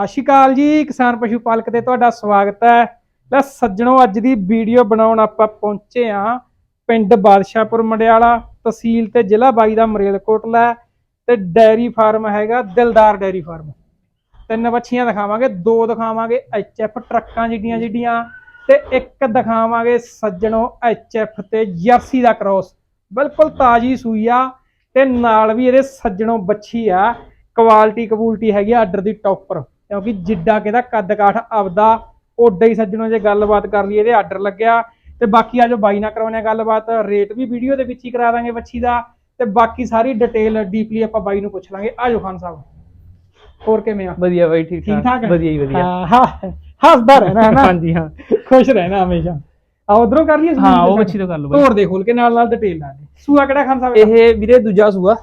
ਸਤਿ ਸ਼੍ਰੀ ਅਕਾਲ ਜੀ, ਕਿਸਾਨ ਪਸ਼ੂ ਪਾਲਕ ਤੇ ਤੁਹਾਡਾ ਸਵਾਗਤ ਹੈ। ਲੈ ਸੱਜਣੋ, ਅੱਜ ਦੀ ਵੀਡੀਓ ਬਣਾਉਣ ਆਪਾਂ ਪਹੁੰਚੇ ਆ ਪਿੰਡ ਬਾਦਸ਼ਾਹਪੁਰ ਮੰਡਿਆਲਾ, ਤਹਿਸੀਲ ਤੇ ਜ਼ਿਲ੍ਹਾ ਬਾਈ ਦਾ ਮਰੇਲਕੋਟਲਾ ਹੈ ਤੇ ਡੈਰੀ ਫਾਰਮ ਹੈਗਾ, ਦਿਲਦਾਰ ਡੈਰੀ ਫਾਰਮ। ਤਿੰਨ ਬੱਚੀਆਂ ਦਿਖਾਵਾਂਗੇ, ਦੋ ਦਿਖਾਵਾਂਗੇ ਐਚਐਫ ਟਰੱਕਾਂ ਜਿੱਡੀਆਂ ਜਿੱਡੀਆਂ ਤੇ ਇੱਕ ਦਿਖਾਵਾਂਗੇ ਸੱਜਣੋ ਐਚਐਫ ਤੇ ਜਰਸੀ ਦਾ ਕ੍ਰੋਸ। ਬਿਲਕੁਲ ਤਾਜੀ ਸੂਈ ਆ ਤੇ ਨਾਲ ਵੀ ਇਹਦੇ ਸੱਜਣੋ ਬੱਚੀ ਆ, ਕੁਆਲਿਟੀ ਕਬੂਲਟੀ ਹੈਗੀ ਆ ਆਰਡਰ ਦੀ ਟੌਪਰ। ਕਿਉਂਕਿ ਜਿੱਡਾ ਕਿਹਦਾ ਕੱਦ ਕਾਠ ਆਪਦਾ ਓਡਾ ਹੀ ਸੱਜਣੋ ਜੇ ਗੱਲਬਾਤ ਕਰ ਲਈ ਇਹਦੇ ਆਰਡਰ ਲੱਗਿਆ। ਤੇ ਬਾਕੀ ਆਜੋ ਬਾਈ ਨਾਲ ਕਰਾਉਣੇ ਗੱਲਬਾਤ ਰੇਟ ਵੀ ਵੀਡੀਓ ਦੇ ਵਿੱਚ ਹੀ ਕਰਾ ਦਾਂਗੇ ਬੱਚੀ ਦਾ। ਤੇ ਬਾਕੀ ਸਾਰੀ ਡਿਟੇਲ ਡੀਪਲੀ ਆਪਾਂ ਬਾਈ ਨੂੰ ਪੁੱਛ ਲਾਂਗੇ। ਆਜੋ ਖਾਨ ਸਾਹਿਬ। ਹੋਰ ਕਿਵੇਂ ਆ? ਵਧੀਆ ਬਾਈ ਠੀਕ ਠੀਕ? ਵਧੀਆ ਹੀ ਵਧੀਆ। ਹਾਂ ਹਾਂ ਹੱਸਦਾ ਰਹਿਣਾ ਹੈ ਨਾ? ਹਾਂਜੀ ਹਾਂ। ਖੁਸ਼ ਰਹਿਣਾ ਹਮੇਸ਼ਾ। ਆ ਉਧਰੋਂ ਕਰ ਲਈਏ ਹਾਂ ਉਹ ਮੱਛੀ ਤੋਂ ਕਰ ਲਓ ਬਾਈ। ਤੋੜ ਦੇ ਖੋਲ ਕੇ ਨਾਲ ਨਾਲ ਡਿਟੇਲ ਲਾ ਦੇ। ਸੂਆ ਕਿਹੜਾ ਖਾਨ ਸਾਹਿਬ ਇਹ ਵੀਰੇ ਦੂਜਾ ਸੂਆ।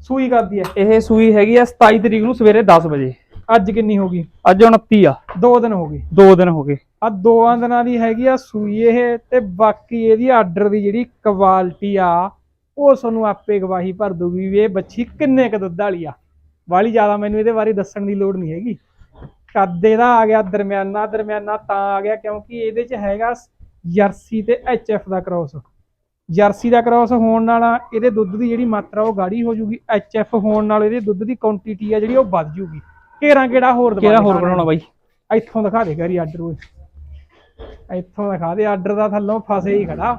ਸੂਈ ਕਰਦੀ ਹੈ। ਇਹ ਸੂਈ ਹੈਗੀ ਆ 27 ਤਰੀਕ ਨੂੰ ਸਵੇਰੇ 10 ਵਜੇ। ਅੱਜ ਕਿੰਨੀ ਹੋ ਗਈ? ਅੱਜ 29 ਆ। ਦੋ ਦਿਨ ਹੋ ਗਏ। ਦੋ ਦਿਨ ਹੋ ਗਏ। ਆ ਦੋਆਂ ਦਿਨਾਂ ਦੀ ਹੈਗੀ ਆ ਸੂਈ ਇਹ ਤੇ ਬਾਕੀ ਇਹਦੀ ਆਰਡਰ ਦੀ ਜਿਹੜੀ ਕੁਆਲਿਟੀ ਆ ਉਹ ਤੁਹਾਨੂੰ ਆਪੇ ਗਵਾਹੀ ਭਰ ਦੂਗੀ ਵੀ ਇਹ ਬੱਚੀ ਕਿੰਨੇ ਕ ਦੁੱਧ ਵਾਲੀ ਆ। ਵਾਲੀ ਜ਼ਿਆਦਾ ਮੈਨੂੰ ਇਹਦੇ ਬਾਰੇ ਦੱਸਣ ਦੀ ਲੋੜ ਨਹੀਂ ਹੈਗੀ। ਕੱਦ ਇਹਦਾ ਆ ਗਿਆ ਦਰਮਿਆਨਾ ਦਰਮਿਆਨਾ ਤਾਂ ਆ ਗਿਆ ਕਿਉਂਕਿ ਇਹਦੇ ਚ ਹੈਗਾ ਜਰਸੀ ਤੇ ਐਚਐਫ ਦਾ ਕ੍ਰੋਸ। ਜਰਸੀ ਦਾ ਕ੍ਰੋਸ ਹੋਣ ਨਾਲ ਇਹਦੇ ਦੁੱਧ ਦੀ ਜਿਹੜੀ ਮਾਤਰਾ ਉਹ ਗਾੜੀ ਹੋ ਜੂਗੀ ਐਚਐਫ ਹੋਣ ਨਾਲ ਇਹਦੇ ਦੁੱਧ ਦੀ ਕੁਆਂਟੀਟੀ ਆ ਜਿਹੜੀ ਉਹ ਵੱਧ ਜੂਗੀ। ਘੇਰਾ ਕਿਹੜਾ ਹੋਰ ਦਬਾ ਕਿਹੜਾ ਹੋਰ ਬਣਾਉਣਾ ਬਾਈ? ਇੱਥੋਂ ਦਿਖਾ ਦੇ ਗਰੀ ਆਰਡਰ ਓਏ ਇੱਥੋਂ ਦਿਖਾ ਦੇ ਆਰਡਰ ਦਾ ਥੱਲੋਂ ਫਸੇ ਹੀ ਖੜਾ।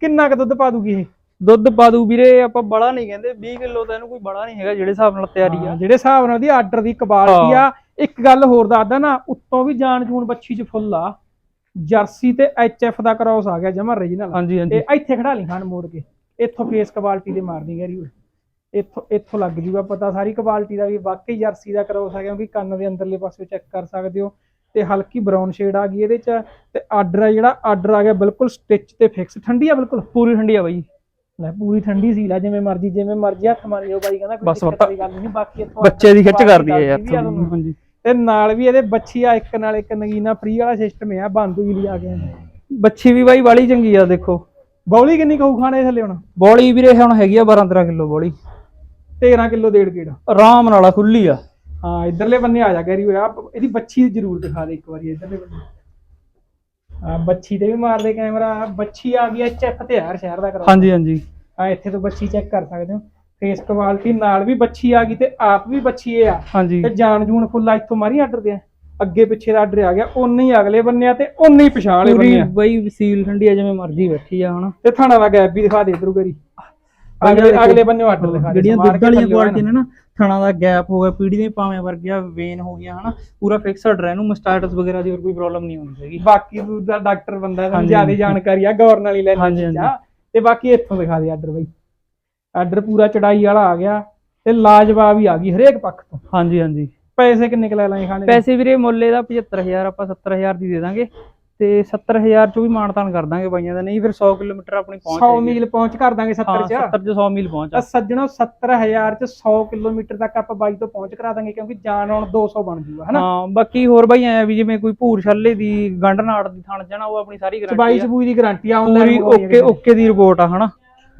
ਕਿੰਨਾ ਕੁ ਦੁੱਧ ਪਾ ਦੂਗੀ ਇਹ? ਦੁੱਧ ਪਾ ਦੂ ਵੀਰੇ ਆਪਾਂ ਬੜਾ ਨਹੀਂ ਕਹਿੰਦੇ 20 ਕਿਲੋ ਤਾਂ ਇਹਨੂੰ ਕੋਈ ਬੜਾ ਨਹੀਂ ਹੈਗਾ ਜਿਹੜੇ ਹਿਸਾਬ ਨਾਲ ਤਿਆਰੀ ਆ। ਜਿਹੜੇ ਹਿਸਾਬ ਨਾਲ ਦੀ ਆਰਡਰ ਦੀ ਕੁਆਲਿਟੀ ਆ। ਇੱਕ ਗੱਲ ਹੋਰ ਦੱਸਦਾ ਨਾ ਉੱਤੋਂ ਵੀ ਜਾਨ ਜੂਨ ਬੱਚੀ ਚ ਫੁੱਲ ਆ। ਜਰਸੀ ਤੇ ਐਚਐਫ ਦਾ ਕ੍ਰਾਸ ਆ ਗਿਆ ਜਮਾ ਰੀਜਨਲ ਹਾਂਜੀ ਹਾਂਜੀ। ਤੇ ਇੱਥੇ ਖੜਾ ਲਈ ਖਾਨ ਮੋੜ ਕੇ। ਇੱਥੋਂ ਫੇਸ ਕੁਆਲਿਟੀ ਦੇ ਮਾਰਨੀ ਗਰੀ ਇੱਥੋਂ ਇੱਥੋਂ ਲੱਗ ਜੂਗਾ ਪਤਾ ਸਾਰੀ ਕੁਆਲਿਟੀ ਦਾ ਵੀ ਵਾਕਈ ਜਰਸੀ ਦਾ ਕ੍ਰਾਸ ਆ ਕਿਉਂਕਿ ਕੰਨ ਦੇ ਅੰਦਰਲੇ ਪਾਸੇ ਚੈੱਕ ਕਰ ਸਕਦੇ ਹੋ। ਤੇ ਹਲਕੀ ਬਰਾਊਨ ਸ਼ੇਡ ਆ ਗਈ ਇਹਦੇ ਚ ਤੇ ਆਰਡਰ ਆ ਜਿਹੜਾ ਆਰਡਰ ਆ ਗਿਆ ਬਿਲਕੁਲ ਸਟਿਚ ਤੇ ਫਿਕਸ ਠੰਡੀ ਆ ਬਿਲਕੁਲ ਪੂਰੀ ਠੰਡੀ ਆ ਬਾਈ। ਲੈ ਪੂਰੀ ਠੰਡੀ ਸੀ ਲੈ ਜਿਵੇਂ ਮਰਜ਼ੀ ਜਿਵੇਂ ਮਰਜ਼ੀ ਹੱਥ ਮਾਰੀ ਜਾਓ ਬਾਈ ਕਹਿੰਦਾ ਕੋਈ ਦਿੱਕਤ ਵਾਲੀ ਗੱਲ ਨਹੀਂ ਬਾਕੀ ਇੱਥੋਂ ਬੱਚੇ ਦੀ ਖਿੱਚ ਕਰਦੀ ਹੈ ਯਾਰ। ਹਾਂਜੀ। ਤੇ ਨਾਲ ਵੀ ਇਹਦੇ ਬੱਚੀ ਆ ਇੱਕ ਨਾਲ ਇੱਕ ਨਗੀਨਾ ਫ੍ਰੀ ਵਾਲਾ ਸਿਸਟਮ ਆ ਬੰਦੂ ਹੀ ਲਿਆ ਕੇ ਬੱਚੀ ਵੀ ਬਾਈ ਵਾਲੀ ਚੰਗੀ ਆ ਦੇਖੋ। ਬੌਲੀ ਕਿੰਨੀ ਕਹੂ ਖਾਣੇ ਥੱਲੇ ਹੁਣ? ਬੋਲੀ ਵੀਰੇ ਹੁਣ ਹੈਗੀ ਆ 12 13 ਕਿਲੋ ਬੋਲੀ। 13 ਕਿਲੋ ਡੇਢ ਕਿਲੋ। ਆਰਾਮ ਨਾਲ ਆ, ਖੁੱਲੀ ਆ। ਹਾਂ ਇਧਰਲੇ ਬੰਨੇ ਆ ਜਾ ਗੈਰੀ ਹੋਇਆ ਇਹਦੀ ਬੱਚੀ ਜ਼ਰੂਰ ਦਿਖਾ ਦੇ ਇੱਕ ਵਾਰੀ ਇਧਰਲੇ ਬੰਨੇ। ਆ ਬੱਚੀ ਤੇ ਵੀ ਮਾਰ ਦੇ ਕੈਮਰਾ ਬੱਚੀ ਆ ਗਈ ਐਚਐਫ ਤੇ ਯਾਰ ਸ਼ਹਿਰ ਦਾ ਕਰਾ ਹਾਂਜੀ ਹਾਂਜੀ। ਆ ਇੱਥੇ ਤੋਂ ਬੱਚੀ ਚੈੱਕ ਕਰ ਸਕਦੇ ਹੋ। ਫੇਸ ਕੁਆਲਿਟੀ ਨਾਲ ਵੀ ਬੱਚੀ ਆ ਗਈ ਤੇ ਆਪ ਵੀ ਬੱਚੀ ਇਹ ਆ। ਹਾਂਜੀ। ਤੇ ਜਾਨ ਜੂਨ ਫੁੱਲਾ ਇੱਥੋਂ ਮਾਰੀ ਆਰਡਰ ਦੇ ਅੱਗੇ ਪਿੱਛੇ ਦਾ ਆਰਡਰ ਆ ਗਿਆ ਉਨੇ ਹੀ ਅਗਲੇ ਬੰਨੇ ਆ ਤੇ ਉਨੇ ਹੀ ਪਛਾਣ ਵਾਲੇ ਪੂਰੀ ਬੰਨੇ ਆ। ਬਾਈ ਵਸੀਲ ਠੰਡੀ ਆ ਜਿਵੇਂ ਮਰਜ਼ੀ ਬੈਠੀ ਆ ਹਨਾ। ਤੇ ਥਾਣਾ ਦਾ ਗੈਪ ਵੀ ਦਿਖਾ ਦੇ ਇਧਰੋਂ ਕਰੀ। ਅਗਲੇ ਅਗਲੇ ਬੰਨੇ ਦਿਖਾ ਦੇ ਜਿਹੜੀਆਂ ਦੁੱਧ ਵਾਲੀਆਂ ਕੁਆਲਿਟੀ ਨੇ ਨਾ ਥਣਾ ਦਾ ਗੈਪ ਹੋ ਗਿਆ ਪੀੜੀ ਦੇ ਭਾਵੇਂ ਵਰਗੀਆਂ ਵੇਨ ਹੋ ਗਈਆਂ ਹਨਾ ਪੂਰਾ ਫਿਕਸਡ ਰਹਿ ਨੂੰ ਮਸਟਾਰਟਸ ਵਗੈਰਾ ਦੀ ਹੋਰ ਕੋਈ ਪ੍ਰੋਬਲਮ ਨਹੀਂ ਆਉਂਦੀ ਹੈਗੀ। ਬਾਕੀ ਤੂੰ ਦਾ ਡਾਕਟਰ ਬੰਦਾ ਹੈ ਜ਼ਿਆਦਾ। ਜਾਣਕਾਰੀ ਆ ਗੌਰ ਨਾਲ ਹੀ ਲੈਣੀ ਚੀਜ਼ਾਂ। ਤੇ ਬਾਕੀ ਇੱਥੋਂ ਦਿਖਾ ਦੇ ਆਰਡਰ ਬਈ। ਆਰਡਰ ਪੂਰਾ ਚੜਾਈ ਵਾਲਾ ਆ ਗਿਆ ਤੇ ਲਾਜਵਾਬ ਹੀ ਆ ਗਈ ਹਰੇਕ ਪੱਖ ਤੋਂ। ਹਾਂਜੀ ਹਾਂਜੀ। ਪੈਸੇ ਕਿੰਨੇ ਕੁ ਲੈ ਲਾਂਗੇ ਖਾਣੇ? ਪੈਸੇ ਵੀਰੇ ਮੁੱਲੇ ਦਾ 75000 ਆਪਾਂ 70000 ਦੀ ਦੇ ਦਾਂਗੇ। ਤੇ 70000 ਚੋਂ ਵੀ ਮਾਨਤਾਨ ਕਰ ਦਾਂਗੇ ਬਾਈਆਂ ਦਾ ਨਹੀਂ ਫਿਰ 100 ਕਿਲੋਮੀਟਰ ਆਪਣੀ ਪਹੁੰਚ 100 ਹੈਗੀ। ਮੀਲ ਪਹੁੰਚ ਕਰ ਦਾਂਗੇ 70 ਹਾਂ ਚ। 70 ਚ 100 ਮੀਲ ਪਹੁੰਚ ਤਾਂ ਆ। ਸੱਜਣੋ 70000 ਚ 100 ਕਿਲੋਮੀਟਰ ਤੱਕ ਆਪਾਂ ਬਾਈ ਤੋਂ ਪਹੁੰਚ ਕਰਾ ਦਾਂਗੇ ਕਿਉਂਕਿ ਜਾਣ ਆਉਣ 200 ਬਣ ਜੂਗਾ ਹਨਾ? ਹਾਂ ਬਾਕੀ ਹੋਰ ਬਾਈ ਐ ਵੀ ਜਿਵੇਂ ਕੋਈ ਭੂਰ ਛੱਲੇ ਦੀ ਗੰਢ ਨਾੜ ਦੀ ਥਣ ਜਾਣਾ ਉਹ ਆਪਣੀ ਸਾਰੀ ਗਾਰੰਟੀ ਆ। ਚਬੂਈ ਦੀ ਗਾਰੰਟੀ ਆ ਆਨਲਾਈਨ ਓਕੇ ਓਕੇ ਦੀ ਰਿਪੋਰਟ ਆ ਹਨਾ?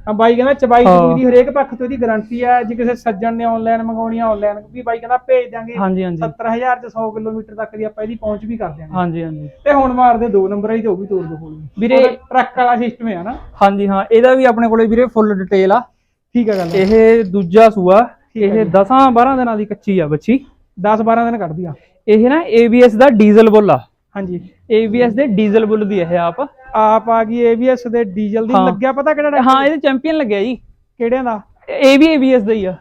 ਹਾਂ ਬਾਈ ਕਹਿੰਦਾ ਚਬਾਈ ਹਾਂ। ਦੀ ਹਰੇਕ ਪੱਖ ਤੋਂ ਇਹਦੀ ਗਾਰੰਟੀ ਆ ਜੇ ਕਿਸੇ ਸੱਜਣ ਨੇ ਆਨਲਾਈਨ ਮੰਗਾਉਣੀ ਆ ਆਨਲਾਈਨ ਵੀ ਬਾਈ ਕਹਿੰਦਾ ਭੇਜ ਦਾਂਗੇ ਹਾਂਜੀ ਹਾਂਜੀ। 70000 ਚ 100 ਕਿਲੋਮੀਟਰ ਤੱਕ ਦੀ ਆਪਾਂ ਇਹਦੀ ਪਹੁੰਚ ਵੀ ਕਰ ਦਿਆਂਗੇ। ਹਾਂਜੀ ਹਾਂਜੀ। ਤੇ ਹੁਣ ਮਾਰਦੇ ਦੋ ਨੰਬਰ ਵਾਲੀ ਤੇ ਉਹ ਵੀ ਤੋੜ ਦੋ ਕੋਲ ਵੀਰੇ- ਟਰੱਕ ਵਾਲਾ ਸਿਸਟਮ ਹੈ ਨਾ। ਹਾਂਜੀ ਹਾਂ ਇਹਦਾ ਵੀ ਆਪਣੇ ਕੋਲੇ ਵੀਰੇ ਫੁੱਲ ਡਿਟੇਲ ਆ। ਠੀਕ ਹੈ ਗੱਲ। ਇਹ ਦੂਜਾ ਸੂਆ ਠੀਕ ਹੈ ਇਹ 10 12 ਦਿਨਾਂ ਦੀ ਕੱਚੀ ਆ ਬੱਚੀ। 10 12 ਦਿਨ ਕੱਢਦੀ ਆ। ਇਹ ਨਾ ABS ਦਾ ਡੀਜ਼ਲ ਬੁੱਲ ਆ। ਹਾਂਜੀ। ABS ਦੇ ਡੀਜ਼ਲ ਬੁੱਲ ਦੀ ਇਹ ਆਪ। ਆਪ ਆ ਗਈ ABS ਦੇ ਡੀਜ਼ਲ ਦੀ ਹਾਂ। ਲੱਗਿਆ ਪਤਾ ਕਿਹੜਾ ਹਾਂ ਇਹਦੇ ਚੈਂਪੀਅਨ ਲੱਗਿਆ ਜੀ। ਕਿਹੜਿਆਂ ਦਾ? ਇਹ ਵੀ ABS ਦਾ ਹੀ ਆ।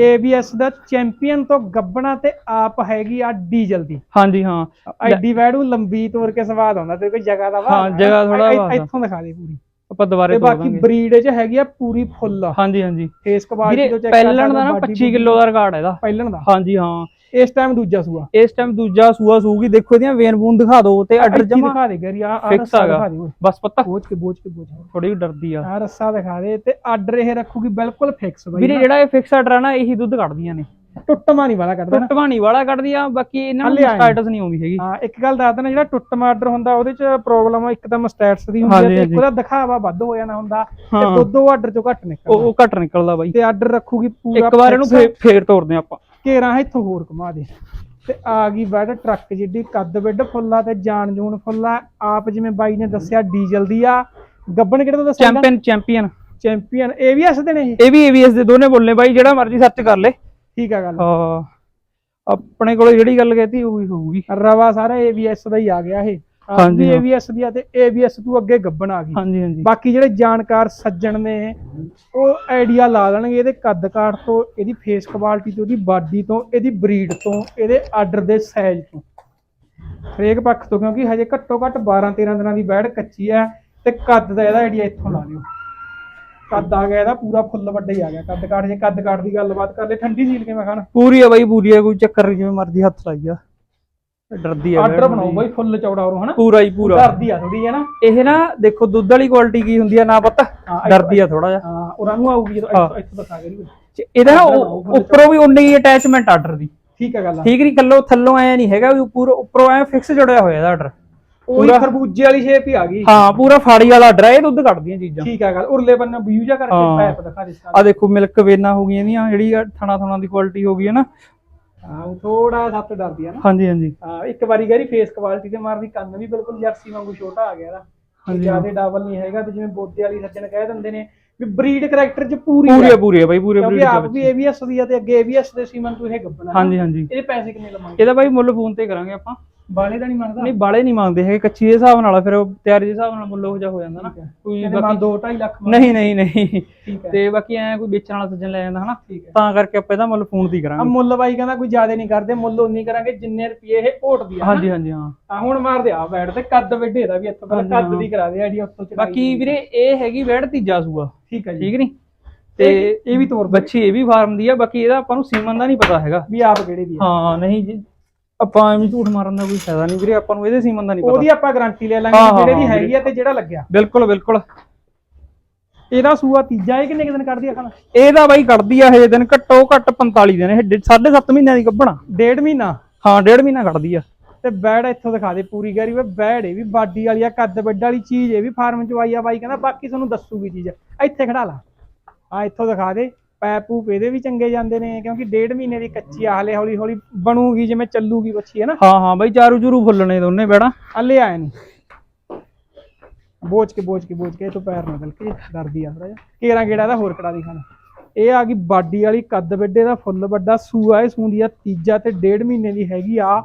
ABS ਦਾ ਚੈਂਪੀਅਨ ਤੋਂ ਗੱਬਣਾ ਤੇ ਆਪ ਹੈਗੀ ਆ ਡੀਜ਼ਲ ਦੀ। ਹਾਂਜੀ ਹਾਂ। ਐਡੀ ਵੈੜੂ ਲੰਬੀ ਤੋਰ ਕੇ ਸਵਾਦ ਆਉਂਦਾ ਤੇ ਕੋਈ ਜਗ੍ਹਾ ਦਾ ਵਾ ਹਾਂ, ਜਗ੍ਹਾ ਥੋੜ੍ਹਾ ਵਾ। ਇੱਥੋਂ ਦਿਖਾ ਦੇ ਪੂਰੀ। ਆਪਾਂ ਦੁਬਾਰੇ ਤੇ ਬਾਕੀ ਦਾਂਗੇ ਬਰੀਡ ਚ ਹੈਗੀ ਆ ਪੂਰੀ ਫੁੱਲ। ਹਾਂਜੀ ਹਾਂਜੀ। ਫੇਸ ਕੁਆਲਿਟੀ ਵੀਰੇ ਤੋਂ ਚੈੱਕ ਪਹਿਲਣ ਦਾ ਨਾ 25 ਕਿਲੋ ਦਾ ਰਿਕਾਰਡ ਹੈ ਇਹਦਾ। ਪਹਿਲਣ ਦਾ। ਹਾਂਜੀ ਹਾਂ। ਇਸ ਟਾਈਮ ਦੂਜਾ ਸੂਆ। ਇਸ ਟਾਈਮ ਦੂਜਾ ਸੂਆ ਸੂਗੀ। ਦੇਖੋ ਇਹਦੀਆਂ ਵੇਨ ਬੂਨ ਦਿਖਾ ਦਿਓ ਤੇ ਇੱਥੇ ਜਮਾ ਦਿਖਾ ਦੇ ਗਰੀ ਆ fix ਰਸਾ ਹੈਗਾ। ਦਿਖਾ ਦੇ ਓਏ। ਬਸ ਪੱਤਾ। ਬੋਝ ਕੇ ਬੋਝ ਕੇ ਬੋਝ ਥੋੜੀ ਜਿਹੀ ਡਰਦੀ ਆ। ਆ ਰੱਸਾ ਦਿਖਾ ਦੇ ਤੇ ਆਰਡਰ ਇਹ ਰੱਖੂਗੀ ਬਿਲਕੁਲ ਫਿਕਸ ਬਾਈ ਵੀਰੇ ਜਿਹੜਾ ਇਹ ਫਿਕਸ ਆਰਡਰ ਆ ਨਾ ਇਹੀ ਦੁੱਧ ਕੱਢਦੀਆਂ ਨੇ। ਟੁੱਟਮਾ ਨਹੀਂ ਵਾਲਾ ਕੱਢਦਾ ਨਾ। ਟੁੱਟਵਾਣੀ ਵਾਲਾ ਕੱਢਦੀ ਆ ਬਾਕੀ ਇਹਨਾਂ ਨੂੰ ਹਲੇ ਆਏ ਸਟੇਟਸ ਨਹੀਂ ਆਉਂਦੀ ਹੈਗੀ। ਹਾਂ ਇੱਕ ਗੱਲ ਦੱਸ ਦੇਣਾ ਜਿਹੜਾ ਟੁੱਟਮਾ ਆਰਡਰ ਹੁੰਦਾ ਉਹਦੇ ਚ ਪ੍ਰੋਬਲਮ ਇੱਕ ਤਾਂ ਸਟੈਟਸ ਦੀ ਹੁੰਦੀ ਹੈ ਹਾਂਜੀ, ਤੇ ਇੱਕ ਹਾਂਜੀ। ਉਹਦਾ ਦਿਖਾਵਾ ਵੱਧ ਹੋ ਜਾਣਾ ਹੁੰਦਾ ਤੇ ਹਾਂ। ਦੁੱਧ ਉਹ ਆਰਡਰ ਚੋਂ ਘੱਟ ਉਹ ਨਿਕਲਦਾ। ਉਹ ਘੱਟ ਨਿਕਲਦਾ ਬਾਈ। ਤੇ ਆਰਡਰ ਰੱਖੂਗੀ ਪੂਰਾ ਇੱਕ ਵਾਰ ਇਹਨੂੰ fix। ਫੇਰ ਫੇਰ ਤੋੜਦੇ ਆ ਆਪਾਂ। ਘੇਰਾ ਇੱਥੋਂ ਹੋਰ ਘੁਮਾ ਦੇ। ਤੇ ਆ ਗਈ ਬੈਡ ਟਰੱਕ ਜਿੱਡੀ ਕੱਦ ਬਿੱਡ ਫੁੱਲਾ ਤੇ ਜਾਨ ਜੂਨ ਫੁੱਲਾ ਆਪ ਜਿਵੇਂ ਬਾਈ ਨੇ ਦੱਸਿਆ ਡੀਜ਼ਲ ਦੀ ਆ। ਗੱਬਣ ਕਿਹੜੇ ਤੋਂ ਦੱਸਿਆ? ਚੈਂਪੀਅਨ ਚੈਂਪੀਅਨ ਚੈਂਪੀਅਨ ਏਵੀਐਸ ਦੇ ਨੇ ਇਹ? ਇਹ ਵੀ ਏਵੀਐਸ ਦੇ ਦੋਨੇ ਬੋਲਨੇ ਬਾਈ ਜਿਹੜਾ ਮਰਜ਼ੀ ਸਰਚ ਕਰ ਲੈ। ਠੀਕ ਆ ਗੱਲ। ਹਾਂ। ਆਪਣੇ ਕੋਲ ਜਿਹੜੀ ਗੱਲ ਕਹਤੀ ਉਹੀ ਹੋਊਗੀ। ਰਵਾ ਸਾਰਾ ਏਵੀਐਸ ਦਾ ਹੀ ਆ ਗਿਆ ਇਹ। ਹਾਂਜੀ। ਏਵੀਐਸ ਦੀ ਆ ਤੇ ਏਵੀਐਸ ਤੋਂ ਅੱਗੇ ਗੱਬਣ ਆ ਗਈ। ਹਾਂਜੀ ਹਾਂਜੀ। ਬਾਕੀ ਜਿਹੜੇ ਜਾਣਕਾਰ ਸੱਜਣ ਨੇ ਉਹ ਆਈਡੀਆ ਲਾ ਲੈਣਗੇ ਇਹਦੇ ਕੱਦ ਕਾਠ ਤੋਂ ਇਹਦੀ ਫੇਸ ਕੁਆਲਿਟੀ ਤੋਂ ਇਹਦੀ ਬਾਡੀ ਤੋਂ ਇਹਦੀ ਬਰੀਡ ਤੋਂ ਇਹਦੇ ਆਰਡਰ ਦੇ ਸਾਈਜ਼ ਤੋਂ। ਹਰੇਕ ਪੱਖ ਤੋਂ ਕਿਉਂਕਿ ਹਜੇ ਘੱਟੋ ਘੱਟ 12 13 ਦਿਨਾਂ ਦੀ ਬੈੜ ਕੱਚੀ ਹੈ ਤੇ ਕੱਦ ਦਾ ਇਹਦਾ ਆਈਡੀਆ ਇੱਥੋਂ ਲਾ ਲਿਓ। ਕੱਦ ਆ ਗਿਆ ਇਹਦਾ ਪੂਰਾ ਫੁੱਲ ਵੱਡਾ ਹੀ ਆ ਗਿਆ। ਕੱਦ ਕਾਠ ਜੇ ਕੱਦ ਕਾਠ ਦੀ ਗੱਲਬਾਤ ਕਰ ਲੈ ਠੰਡੀ ਸੀਲ ਕਿਵੇਂ ਖਾਣ? ਪੂਰੀ ਆ ਬਾਈ ਪੂਰੀ ਆ ਕੋਈ ਚੱਕਰ ਨੀ, ਜਿਵੇਂ ਮਰਜ਼ੀ ਹੱਥ ਲਾਈ ਆ। ਡਰਦੀ ਆ ਆਰਡਰ ਬਣਾਓ। ਬਾਈ ਫੁੱਲ ਚੌੜਾ ਹੋ ਹਨਾ? ਪੂਰਾ ਹੀ ਪੂਰਾ। ਡਰਦੀ ਆ ਥੋੜੀ ਹੈ ਨਾ ਇਹ ਨਾ ਦੇਖੋ ਦੁੱਧ ਵਾਲੀ ਕੁਆਲਿਟੀ ਕੀ ਹੁੰਦੀ ਆ ਨਾ ਪਤਾ? ਡਰਦੀ ਆ ਥੋੜਾ ਜਿਹਾ। ਹਾਂ ਉਹਨਾਂ ਨੂੰ ਆਊਗੀ ਜਦੋਂ। ਇੱਥੋਂ ਇੱਥੋਂ ਦਿਖਾ ਕੇ ਵੀ। ਤੇ ਇਹਦਾ ਨਾ ਉੱਪਰੋਂ ਵੀ ਉਨੀ ਹੀ ਅਟੈਚਮੈਂਟ ਆਰਡਰ ਦੀ। ਠੀਕ ਹੈ ਗੱਲ ਆ। ਠੀਕ ਨਹੀਂ ਕੱਲੋ ਥੱਲੋਂ ਐ ਨਹੀਂ ਹੈਗਾ ਵੀ ਉੱਪਰ ਉੱਪਰੋਂ ਐ ਫਿਕਸ ਜੁੜਿਆ ਹੋਇਆ ਇਹਦਾ ਆਰਡਰ ਉਹੀ ਪੂਰਾ- ਖਰਬੂਜੇ ਵਾਲੀ ਸ਼ੇਪ ਹੀ ਆ ਗਈ। ਹਾਂ ਪੂਰਾ ਫਾੜੀ ਵਾਲਾ ਇਹ ਦੁੱਧ ਕੱਢਦੀਆਂ ਚੀਜ਼ਾਂ। ਠੀਕ ਹੈ ਗੱਲ ਉਰਲੇ ਬੰਨੇ ਵਿਊ ਜਾ ਕਰਕੇ। ਪੈਪ ਦਿਖਾ ਦੇ ਆ ਦੇਖੋ ਮਿਲਕ ਵੇਨਾ ਹੋ ਗਈਆਂ ਇਹਦੀਆਂ ਜਿਹੜੀ ਆ ਥਣਾ ਥਣਾ ਦੀ ਕੁਆਲਿਟੀ ਹੋ ਗਈ ਹੈ ਨਾ। ਹਾਂ ਥੋੜਾ ਸੱਤ ਡਰਦੀ ਆ ਨਾ। ਹਾਂਜੀ ਹਾਂਜੀ। ਹਾਂ ਇੱਕ ਵਾਰੀ ਗੈਰੀ ਫੇਸ ਕੁਆਲਿਟੀ ਤੇ ਮਾਰਦੀ ਕੰਨ ਵੀ ਬਿਲਕੁਲ ਜਰਸੀ ਵਾਂਗੂ ਛੋਟਾ ਆ ਗਿਆ ਇਹਦਾ। ਹਾਂਜੀ, ਜ਼ਿਆਦਾ ਡਬਲ ਨਹੀਂ ਹੈਗਾ ਤੇ ਜਿਵੇਂ ਬੋਦੇ ਵਾਲੀ ਸੱਜਣ ਕਹਿ ਦਿੰਦੇ ਨੇ ਵੀ ਬਰੀਡ ਕਰੈਕਟਰ ਚ ਪੂਰੀ ਪੂਰੇ ਹੈ ਪੂਰੇ ਬਾਈ ਪੂਰੇ ਕਿਉਂਕਿ breed ਆਪ ਵੀ। ਏਵੀਐਸ ਦੀ ਆ ਤੇ ਅੱਗੇ ਏਵੀਐਸ ਦੇ ਸੀਮਨ ਤੋਂ ਇਹ ਗੱਬਣਾ ਹਾਂਜੀ ਹਾਂਜੀ। ਇਹਦੇ ਪੈਸੇ ਕਿੰਨੇ ਲਵਾਂਗੇ? ਇਹਦਾ ਬਾਈ ਮੁੱਲ ਫੋਨ ਤੇ ਕਰਾਂਗੇ ਆਪਾਂ। ਬਾਲੇ ਦਾ ਨਹੀਂ ਮੰਗਦਾ ਨਹੀਂ ਬਾਲੇ ਨਹੀਂ ਮੰਗਦੇ ਹੈਗੇ ਕੱਚੀ ਦੇ ਹਿਸਾਬ ਨਾਲ ਆ, ਫਿਰ ਉਹ ਤਿਆਰੀ ਦੇ ਹਿਸਾਬ ਨਾਲ ਮੁੱਲ ਹੋ ਜਾ ਹੋ ਜਾਂਦਾ ਨਾ। ਕੋਈ ਬਾਕੀ 2 2.5 ਲੱਖ ਨਹੀਂ ਨਹੀਂ ਨਹੀਂ। ਠੀਕ ਹੈ। ਤੇ ਬਾਕੀ ਐ ਕੋਈ ਵੇਚਣ ਵਾਲਾ ਸੱਜਣ ਲੈ ਜਾਂਦਾ ਹਨਾ ਠੀਕ ਹੈ। ਤਾਂ ਕਰਕੇ ਆਪਾਂ ਇਹਦਾ ਮੁੱਲ ਫੋਨ ਤੇ ਹੀ ਆ ਕਰਾਂਗੇ ਮੁੱਲ ਬਾਈ ਕਹਿੰਦਾ ਕੋਈ ਜ਼ਿਆਦਾ ਨਹੀਂ ਕਰਦੇ ਮੁੱਲ ਉਨੀ ਕਰਾਂਗੇ ਜਿੰਨੇ ਰੁਪਏ ਇਹ ਓਟਦੀ ਆ ਹਾਂਜੀ ਹਾਂਜੀ ਹਾਂ। ਆ ਹੁਣ ਮਾਰਦੇ ਆ ਬੈਠ ਤੇ ਕੱਦ ਵੱਡੇ ਦਾ ਵੀ ਇੱਥੋਂ ਪਹਿਲਾਂ ਹਾਂਜੀ, ਕੱਦ ਹਾਂ। ਦੀ ਕਰਾ ਦੇ ਆਈਡੀ ਉੱਤੋਂ ਚੜਾਈ ਬਾਕੀ ਵੀਰੇ ਇਹ ਹੈਗੀ ਵੈੜ ਤੀਜਾ ਸੂਆ। ਠੀਕ ਹੈ ਜੀ। ਠੀਕ ਨਹੀਂ ਤੇ ਇਹ- ਇਹ ਵੀ ਤੋਰ ਦਿਓ। ਬੱਚੀ ਇਹ ਵੀ ਫਾਰਮ ਦੀ ਆ ਬਾਕੀ ਇਹਦਾ ਆਪਾਂ ਨੂੰ ਸੀਮਨ ਦਾ ਨਹੀਂ ਪਤਾ ਹੈਗਾ। ਵੀ ਆਪ ਕਿਹੜੇ ਦੀ ਆ? ਹਾਂ ਨਹੀਂ ਜੀ। ਆਪਾਂ ਐਵੇਂ ਝੂਠ ਮਾਰਨ ਦਾ ਕੋਈ ਫਾਇਦਾ ਨਹੀਂ ਵੀਰੇ ਆਪਾਂ ਨੂੰ ਇਹਦੇ ਸੀਮਨ ਦਾ ਨਹੀਂ ਉਹਦੀ ਪਤਾ ਆਪਾਂ ਗਾਰੰਟੀ ਲੈ ਲਾਂਗੇ ਹਾਂ, ਜਿਹੜੇ ਦੀ ਹਾਂ, ਹੈਗੀ ਆ ਤੇ ਜਿਹੜਾ ਲੱਗਿਆ। ਬਿਲਕੁਲ ਬਿਲਕੁਲ। ਇਹਦਾ ਸੂਆ ਤੀਜਾ ਇਹ ਕਿੰਨੇ ਕੁ ਦਿਨ ਕੱਢਦੀ ਆ ਖਾਣਾ? ਇਹਦਾ ਬਾਈ ਕੱਢਦੀ ਆ ਹਜੇ ਦਿਨ ਘੱਟੋ ਘੱਟ 45 ਦਿਨ। ਇਹ 7.5 ਮਹੀਨਿਆਂ ਦੀ ਗੱਭਣਾ ਡੇਢ ਮਹੀਨਾ? ਹਾਂ ਡੇਢ ਮਹੀਨਾ ਕੱਢਦੀ ਆ। ਤੇ ਬੈੜ ਇੱਥੋਂ ਦਿਖਾ ਦੇ ਪੂਰੀ ਗੈਰੀ ਵੇ ਬੈੜ ਇਹ ਵੀ ਬਾਡੀ ਵਾਲੀ ਆ ਕੱਦ ਵੱਡ ਵਾਲੀ ਚੀਜ਼ ਇਹ ਵੀ ਫਾਰਮ ਚ ਆਈ ਆ ਬਾਈ ਕਹਿੰਦਾ ਬਾਕੀ ਤੁਹਾਨੂੰ ਦੱਸੂਗੀ ਚੀਜ਼। ਇੱਥੇ ਖੜਾ ਲਾ। ਆ ਇੱਥੋਂ ਦਿਖਾ ਦੇ। ਪੈਪ ਪੂਪ ਇਹਦੇ ਵੀ ਚੰਗੇ ਜਾਂਦੇ ਨੇ ਕਿਉਂਕਿ ਡੇਢ ਮਹੀਨੇ ਦੀ ਕੱਚੀ ਆ ਹਲੇ ਹੌਲੀ ਹੌਲੀ ਬਣੂਗੀ ਜਿਵੇਂ ਚੱਲੂਗੀ ਬੱਚੀ ਹੈ ਨਾ? ਹਾਂ ਹਾਂ ਬਾਈ ਚਾਰੂ ਚੂਰੂ ਫੁੱਲਣੇ ਦੋਨੇ ਬੈੜਾ। ਹਲੇ ਆਏ ਨਹੀਂ ਬੋਝ ਕੇ ਬੋਝ ਕੇ ਬੋਝ ਕੇ ਤੋਂ ਪੈਰ ਨਾ ਗਲਕੇ ਡਰਦੀ ਆ ਥੋੜਾ ਜਿਹਾ। ਕੇਰਾ ਗੇੜਾ ਦਾ ਹੋਰ ਕੜਾ ਦੀ ਖਾਣਾ। ਇਹ ਆ ਗਈ ਬਾਡੀ ਵਾਲੀ ਕੱਦ ਵੱਡੇ ਦਾ ਫੁੱਲ ਵੱਡਾ ਸੂਆ ਇਹ ਸੂੰਦੀ ਆ ਤੀਜਾ ਤੇ ਡੇਢ ਮਹੀਨੇ ਦੀ ਹੈਗੀ ਆ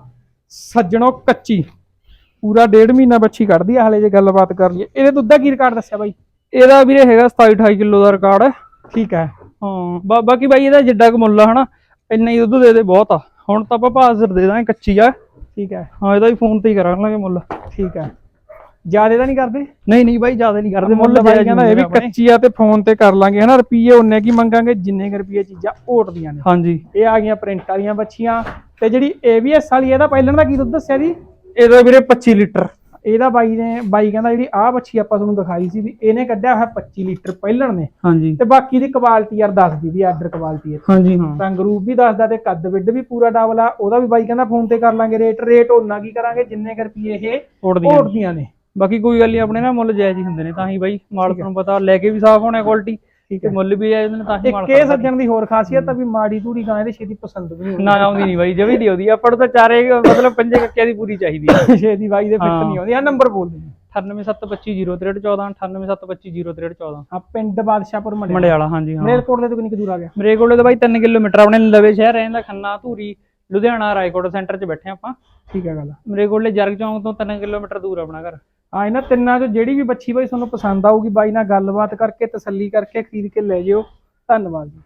ਸੱਜਣੋ ਕੱਚੀ। ਪੂਰਾ ਡੇਢ ਮਹੀਨਾ ਬੱਚੀ ਕੱਢਦੀ ਆ ਹਲੇ ਜੇ ਗੱਲਬਾਤ ਕਰ ਲਈਏ। ਇਹਦੇ ਦੁੱਧ ਦਾ ਕੀ ਰਿਕਾਰਡ ਦੱਸਿਆ ਬਾਈ? ਇਹਦਾ ਵੀਰੇ ਹੈਗਾ 27 28 ਕਿਲੋ ਦਾ ਰਿਕਾਰਡ। ਹੈ ਠੀਕ ਹੈ। ਹਾਂ ਬਾ- ਬਾਕੀ ਬਾਈ ਇਹਦਾ ਜਿੱਡਾ ਕੁ ਮੁੱਲ ਆ ਹਨਾ ਇੰਨਾ ਹੀ ਦੁੱਧ ਦੇ ਦੇ ਬਹੁਤ ਆ। ਹੁਣ ਤਾਂ ਆਪਾਂ ਭਾਜ਼ਰ ਦੇ ਦਾਂਗੇ ਕੱਚੀ ਆ। ਠੀਕ ਹੈ ਹਾਂ ਇਹਦਾ ਵੀ ਫੋਨ ਤੇ ਹੀ ਕਰਾਂਗੇ ਮੁੱਲ। ਠੀਕ ਹੈ ਜਿਆਦੇ ਤਾਂ ਨਹੀਂ ਕਰਦੇ? ਨਹੀਂ ਨਹੀਂ ਬਾਈ ਜ਼ਿਆਦਾ ਨਹੀਂ ਕਰਦੇ। ਮੁੱਲ ਬਾਈ ਕਹਿੰਦਾ ਇਹ ਵੀ ਕੱਚੀ ਆ ਤੇ ਫੋਨ ਤੇ ਕਰ ਲਾਂਗੇ ਹਨਾ ਰੁਪਈਏ ਉਹਨੇ ਕੀ ਮੰਗਾਂਗੇ ਜਿੰਨੇ ਕੁ ਰੁਪਈਏ ਚੀਜ਼ਾਂ ਓਟਦੀਆਂ ਨੇ। ਹਾਂਜੀ। ਇਹ ਆ ਗਈਆਂ ਪ੍ਰਿੰਟ ਵਾਲੀਆਂ ਬੱਚੀਆਂ ਤੇ ਜਿਹੜੀ ABS ਵਾਲੀ ਇਹਦਾ ਪਹਿਲਣ ਦਾ ਕੀ ਦੁੱਧ ਦੱਸਿਆ ਜੀ? ਇਹਦਾ ਵੀਰੇ 25 ਲੀਟਰ। ਇਹਦਾ ਬਾਈ ਨੇ ਬਾਈ ਕਹਿੰਦਾ ਜਿਹੜੀ ਆਹ ਬੱਚੀ ਆਪਾਂ ਤੁਹਾਨੂੰ ਦਿਖਾਈ ਸੀ ਵੀ ਇਹਨੇ ਕੱਢਿਆ ਹੋਇਆ 25 ਲੀਟਰ ਪਹਿਲਣ ਨੇ। ਹਾਂਜੀ। ਤੇ ਬਾਕੀ ਦੀ ਕੁਆਲਿਟੀ ਯਾਰ ਦੱਸਦੀ ਵੀ ਆਰਡਰ ਕੁਆਲਿਟੀ ਹੈ ਹਾਂਜੀ ਹਾਂ। ਰੰਗ ਰੂਪ ਵੀ ਦੱਸਦਾ ਤੇ ਕੱਦ ਵਿੱਡ ਵੀ ਪੂਰਾ ਡਬਲ ਆ। ਉਹਦਾ ਵੀ ਬਾਈ ਕਹਿੰਦਾ ਫੋਨ ਤੇ ਕਰ ਲਾਂਗੇ ਰੇਟ ਰੇਟ ਉਹਨਾਂ ਕੀ ਕਰਾਂਗੇ ਜਿੰਨੇ ਕੁ ਰੁਪਏ ਇਹ ਉੜਦੀਆਂ ਨੇ। ਬਾਕੀ ਕੋਈ ਗੱਲ ਨਹੀਂ ਆਪਣੇ ਨਾ ਮੁੱਲ ਜਾਇਜ਼ ਹੀ ਹੁੰਦੇ ਨੇ ਤਾਂ ਹੀ ਬਾਈ ਮਾਲ ਤੁਹਾਨੂੰ ਪਤਾ ਲੈ ਕੇ ਵੀ ਸਾਫ਼ ਹੋਣਾ ਕੁਆਲਿਟੀ ਠੀਕ ਹੈ। ਮੁੱਲ ਵੀ ਜਾਇਜ਼ ਨੇ ਤਾਂ ਹੀ ਮਾਲ ਇੱਕ ਇਹ ਸੱਜਣ ਦੀ ਹੋਰ ਖਾਸੀਅਤ ਆ ਵੀ ਮਾੜੀ ਧੂੜੀ ਗਾਂ ਇਹਦੇ ਛੇਤੀ ਪਸੰਦ ਵੀ ਨਹੀਂ ਨਾ ਆਉਂਦੀ ਨਹੀਂ ਬਾਈ ਜਵੀ ਦੀ ਆਉਂਦੀ ਆਪਾਂ ਨੂੰ ਤਾਂ ਚਾਰੇ ਮਤਲਬ ਪੰਜੇ ਕੱਕਿਆਂ ਦੀ ਪੂਰੀ ਚਾਹੀਦੀ ਹੈ ਛੇਤੀ ਬਾਈ ਦੇ ਫਿੱਟ ਹਾਂ। ਨਹੀਂ ਆਉਂਦੀ। ਆ ਨੰਬਰ ਬੋਲ ਦੇ। 9872506314 9872506314 ਆ ਪਿੰਡ ਬਾਦਸ਼ਾਹਪੁਰ ਮੰਡਿਆ ਮੰਡਿਆਲਾ ਹਾਂਜੀ ਹਾਂ। ਮਲੇਰਕੋਟ ਦੇ ਤੋਂ ਕਿੰਨੀ ਦੂਰ ਆ ਗਿਆ? ਮੇਰੇ ਕੋਲੇ ਤਾਂ ਬਾਈ 3 ਕਿਲੋਮੀਟਰ ਆਪਣੇ ਲਵੇ ਸ਼ਹਿਰ ਰਹਿੰਦਾ ਖੰਨਾ ਧੂਰੀ ਲੁਧਿਆਣਾ ਰਾਏਕੋਟ ਸੈਂਟਰ 'ਚ ਬੈਠੇ ਆਪਾਂ। ਠੀਕ ਹੈ ਗੱਲ ਮੇਰੇ ਕੋਲੇ ਜਰਗ ਚੌਂਕ ਤੋਂ 3 ਕਿਲੋਮੀਟਰ ਦੂਰ ਆਪਣਾ ਘਰ। ਆ ਇਹਨਾਂ ਤਿੰਨਾਂ ਚੋਂ ਜਿਹੜੀ ਵੀ ਬੱਚੀ ਬਾਈ ਤੁਹਾਨੂੰ ਪਸੰਦ ਆਊਗੀ ਬਾਈ ਨਾਲ ਗੱਲਬਾਤ ਕਰਕੇ ਤਸੱਲੀ ਕਰਕੇ ਖਰੀਦ ਕੇ ਲੈ ਜਿਓ। ਧੰਨਵਾਦ ਜੀ।